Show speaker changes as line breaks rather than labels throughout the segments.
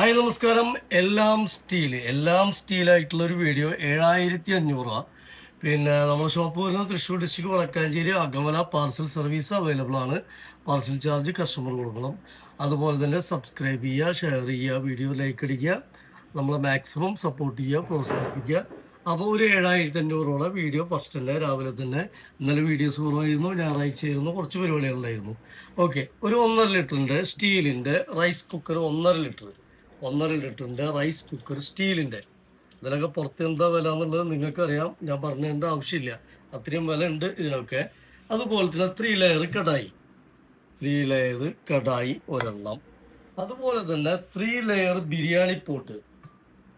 Hi നമസ്കാരം. എല്ലാം steel എല്ലാം സ്റ്റീലായിട്ടുള്ള ഒരു വീഡിയോ ഏഴായിരത്തി അഞ്ഞൂറ് രൂപ പിന്നെ നമ്മുടെ ഷോപ്പ് വരുന്നത് Thrissur district Wadakkanchery Akamala parcel service available ആണ്. പാർസൽ ചാർജ് കസ്റ്റമർ കൊടുക്കണം. അതുപോലെ തന്നെ സബ്സ്ക്രൈബ് ചെയ്യുക ഷെയർ ചെയ്യുക വീഡിയോ ലൈക്ക് അടിക്കുക നമ്മളെ മാക്സിമം സപ്പോർട്ട് ചെയ്യുക പ്രോത്സാഹിപ്പിക്കുക. അപ്പോൾ ഒരു ഏഴായിരത്തി അഞ്ഞൂറോളം വീഡിയോ ഫസ്റ്റ് തന്നെ രാവിലെ തന്നെ. ഇന്നലെ വീഡിയോസ് കുറവായിരുന്നു ഞായറാഴ്ച ആയിരുന്നു കുറച്ച് പരിപാടികളുണ്ടായിരുന്നു. ഓക്കെ ഒരു ഒന്നര ലിറ്ററിന്റെ സ്റ്റീലിന്റെ റൈസ് കുക്കർ ഒന്നര ലിറ്റർ. ഒന്നര ലിറ്ററിന്റെ റൈസ് കുക്കർ സ്റ്റീലിന്റെ ഇതിനൊക്കെ പുറത്ത് എന്താ വില എന്നുള്ളത് നിങ്ങൾക്കറിയാം. ഞാൻ പറഞ്ഞതിന്റെ ആവശ്യമില്ല. അത്രയും വില ഉണ്ട് ഇതിനൊക്കെ. അതുപോലെ തന്നെ three layer kadai. Three layer kadai ഒരെണ്ണം. അതുപോലെ തന്നെ three layer biryani pot.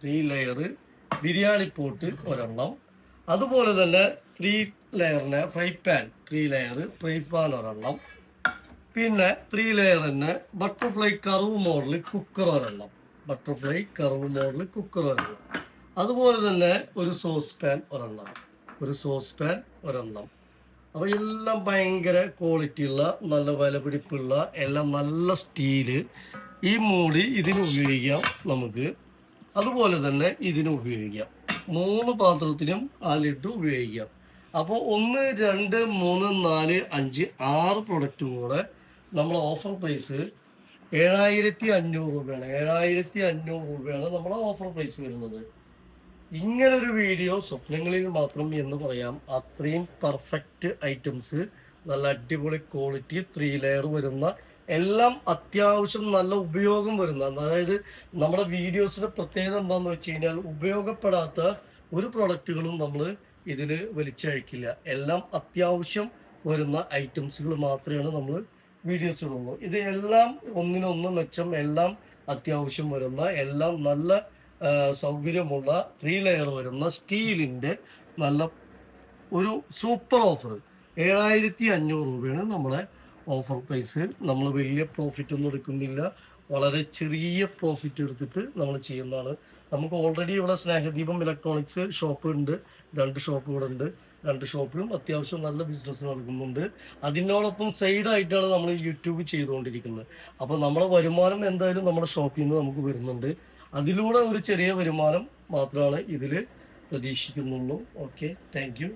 Three layer biryani pot ഒരെണ്ണം. അതുപോലെ തന്നെ three ലെയറിന് fry pan three layer fry pan ഒരെണ്ണം. പിന്നെ ത്രീ ലെയറിന് ബട്ടർഫ്ലൈ കറവ് മോഡൽ കുക്കർ ഒരെണ്ണം. ബട്ടർഫ്ലൈ കർവ് മോഡൽ കുക്കർ ഒരെണ്ണം അതുപോലെ തന്നെ ഒരു സോസ് പാൻ ഒരെണ്ണം. ഒരു സോസ് പാൻ ഒരെണ്ണം. അപ്പോൾ എല്ലാം ഭയങ്കര ക്വാളിറ്റിയുള്ള നല്ല വിലപിടിപ്പുള്ള എല്ലാം നല്ല സ്റ്റീൽ ഈ മൂടി ഇതിന് ഉപയോഗിക്കാം നമുക്ക്. അതുപോലെ തന്നെ ഇതിന് ഉപയോഗിക്കാം. മൂന്ന് പാത്രത്തിനും ആ ലിഡ് ഉപയോഗിക്കാം. അപ്പോൾ ഒന്ന് രണ്ട് മൂന്ന് നാല് അഞ്ച് ആറ് പ്രൊഡക്റ്റും കൂടെ നമ്മൾ ഓഫർ പ്രൈസ് ഏഴായിരത്തി അഞ്ഞൂറ് രൂപയാണ്. ഏഴായിരത്തി അഞ്ഞൂറ് രൂപയാണ് നമ്മുടെ ഓഫർ പ്രൈസ് വരുന്നത്. ഇങ്ങനൊരു വീഡിയോ സ്വപ്നങ്ങളിൽ മാത്രം എന്ന് പറയാം. അത്രയും പെർഫെക്റ്റ് ഐറ്റംസ് നല്ല അടിപൊളി ക്വാളിറ്റി ത്രീ ലെയർ വരുന്ന എല്ലാം അത്യാവശ്യം നല്ല ഉപയോഗം വരുന്ന അതായത് നമ്മുടെ വീഡിയോസിന്റെ പ്രത്യേകത എന്താണെന്ന് വെച്ച് കഴിഞ്ഞാൽ ഉപയോഗപ്പെടാത്ത ഒരു പ്രൊഡക്റ്റുകളും നമ്മൾ ഇതിൽ വലിച്ചഴിക്കില്ല. എല്ലാം അത്യാവശ്യം വരുന്ന ഐറ്റംസുകൾ മാത്രമാണ് നമ്മൾ വീഡിയോസ് ഇടുള്ളൂ. ഇത് എല്ലാം ഒന്നിനൊന്ന് മെച്ചം എല്ലാം അത്യാവശ്യം വരുന്ന എല്ലാം നല്ല സൗകര്യമുള്ള ത്രീ ലെയർ വരുന്ന സ്റ്റീലിന്റെ നല്ല ഒരു സൂപ്പർ ഓഫർ. ഏഴായിരത്തി അഞ്ഞൂറ് രൂപയാണ് നമ്മളെ ഓഫർ പ്രൈസ്. നമ്മൾ വലിയ പ്രോഫിറ്റ് ഒന്നും എടുക്കുന്നില്ല. വളരെ ചെറിയ പ്രോഫിറ്റ് എടുത്തിട്ട് നമ്മൾ ചെയ്യുന്നതാണ്. നമുക്ക് ഓൾറെഡി ഇവിടെ സ്നേഹദീപം ഇലക്ട്രോണിക്സ് ഷോപ്പ് ഉണ്ട്. രണ്ട് ഷോപ്പ് ഇവിടെ ഉണ്ട്. രണ്ട് ഷോപ്പിലും അത്യാവശ്യം നല്ല ബിസിനസ് നടക്കുന്നുണ്ട്. അതിനോടൊപ്പം സൈഡായിട്ടാണ് നമ്മൾ യൂട്യൂബ് ചെയ്തുകൊണ്ടിരിക്കുന്നത്. അപ്പോൾ നമ്മുടെ വരുമാനം എന്തായാലും നമ്മുടെ ഷോപ്പിൽ നിന്ന് നമുക്ക് വരുന്നുണ്ട്. അതിലൂടെ ഒരു ചെറിയ വരുമാനം മാത്രമാണ് ഇതിൽ പ്രതീക്ഷിക്കുന്നുള്ളൂ. Okay thank